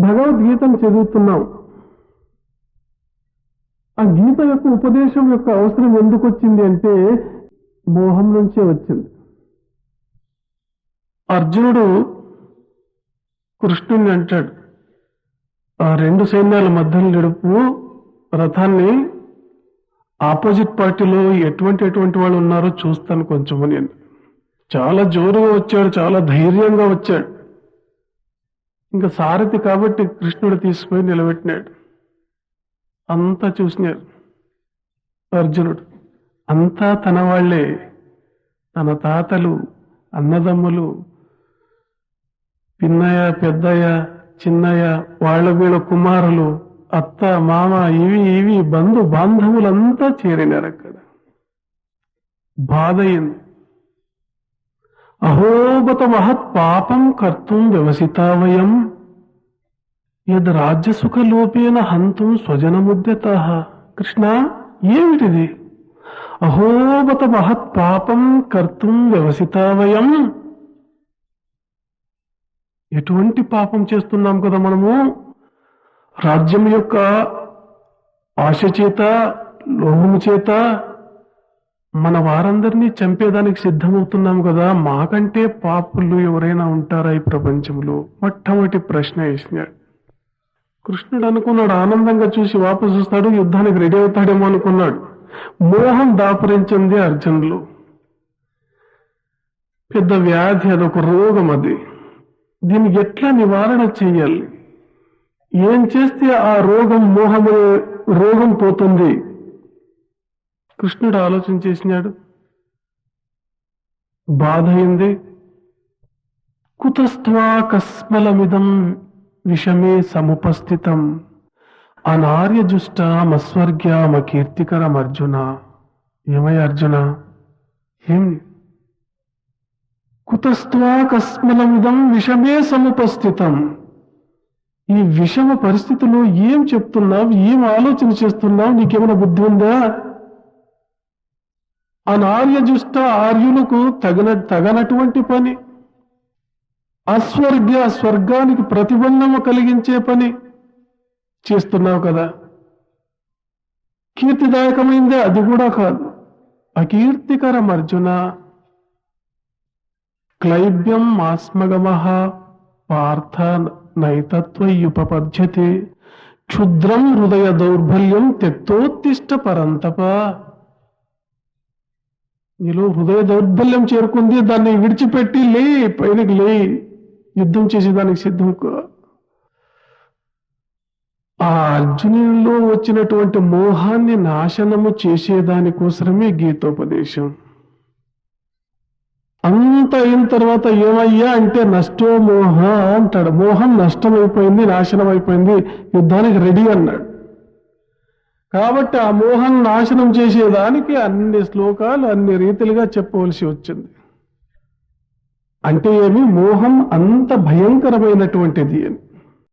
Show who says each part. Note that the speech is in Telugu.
Speaker 1: భగవద్గీతను చదువుతున్నాం. ఆ గీత యొక్క ఉపదేశం యొక్క అవసరం ఎందుకు వచ్చింది అంటే మోహం నుంచే వచ్చింది. అర్జునుడు కృష్ణుని అంటాడు. ఆ రెండు సైన్యాల మధ్యలో నడుపు రథాన్ని ఆపోజిట్ పార్టీలో ఎటువంటి ఎటువంటి వాళ్ళు ఉన్నారో చూస్తాను కొంచెం అని. చాలా జోరుగా వచ్చాడు చాలా ధైర్యంగా వచ్చాడు. ఇంకా సారథి కాబట్టి కృష్ణుడు తీసుకుపోయి నిలబెట్టినాడు. అంతా చూసినారు. అర్జునుడు అంతా తన వాళ్ళే. తన తాతలు అన్నదమ్ములు పిన్నయ్య పెద్దయ్య చిన్నయ్య వాళ్ళ వీళ్ళ కుమారులు అత్త మామ ఇవి ఇవి బంధు బాంధవులంతా చేరినారు అక్కడ బాధ అయింది. అహోగత మహత్ పాపం కర్తుం వ్యవసితా వయం యద్ రాజ్యసుఖలోపేన హంతుం స్వజనముద్యత. కృష్ణ ఏమిటిది? అహోగత మహత్ పాపం కర్తుం వ్యవసితా వయం ఎటువంటి పాపం చేస్తున్నాం కదా మనము? రాజ్యం యొక్క ఆశ చేత లోహము చేత మన వారందరినీ చంపేదానికి సిద్ధమవుతున్నాం కదా. మాకంటే పాపులు ఎవరైనా ఉంటారా ఈ ప్రపంచంలో? మొట్టమొదటి ప్రశ్న వేసినాడు కృష్ణుడు అనుకున్నాడు ఆనందంగా చూసి వాపసు వస్తాడు యుద్ధానికి రెడీ అవుతాడేమో అనుకున్నాడు. మోహం దాపరించింది అర్జునులు. పెద్ద వ్యాధి అదొక రోగం అది. దీన్ని ఎట్లా నివారణ చేయాలి ఏం చేస్తే ఆ రోగం మోహము రోగం పోతుంది? కృష్ణుడు ఆలోచన చేసినాడు. బాధ అయింది కుతస్త్వా కస్మలమిదం విషమే సముపస్థితం. అనార్యజుష్టామస్వర్గ్యామ కీర్తికరం అర్జున ఏమై అర్జున? ఏమి కుతస్త్వా కస్మలమిదం విషమే సముపస్థితం. ఈ విషమ పరిస్థితిలో ఏం చెప్తున్నావు? ఏం ఆలోచన చేస్తున్నావు? నీకేమైనా బుద్ధి ఉందా? అనార్యజుష్ట ఆర్యులకు తగన తగనటువంటి పని. అస్వర్గ స్వర్గానికి ప్రతిబంధము కలిగించే పని. చేస్తున్నావు కదా. కీర్తిదాయకమైందే అది కూడా కాదు. అకీర్తికరం అర్జున క్లైబ్యం మాస్మగమ పార్థ నైతత్వయుపపద్యతే క్షుద్రం హృదయ దౌర్బల్యం తెత్తోత్తిష్ట పరంతప. నీలో హృదయ దౌర్బల్యం చేరుకుంది దాన్ని విడిచిపెట్టి లే పైనకి లే. యుద్ధం చేసేదానికి సిద్ధం ఆ అర్జునులో వచ్చినటువంటి మోహాన్ని నాశనము చేసేదానికోసమే గీతోపదేశం. అంత అయిన తర్వాత ఏమయ్యా అంటే నష్టో మోహ అంటాడు. మోహం నష్టమైపోయింది నాశనం అయిపోయింది యుద్ధానికి రెడీ అన్నాడు. కాబట్టి ఆ మోహం నాశనం చేసేదానికి అన్ని శ్లోకాలు అన్ని రీతిలుగా చెప్పవలసి వచ్చింది. అంటే ఏమి? మోహం అంత భయంకరమైనటువంటిది అని.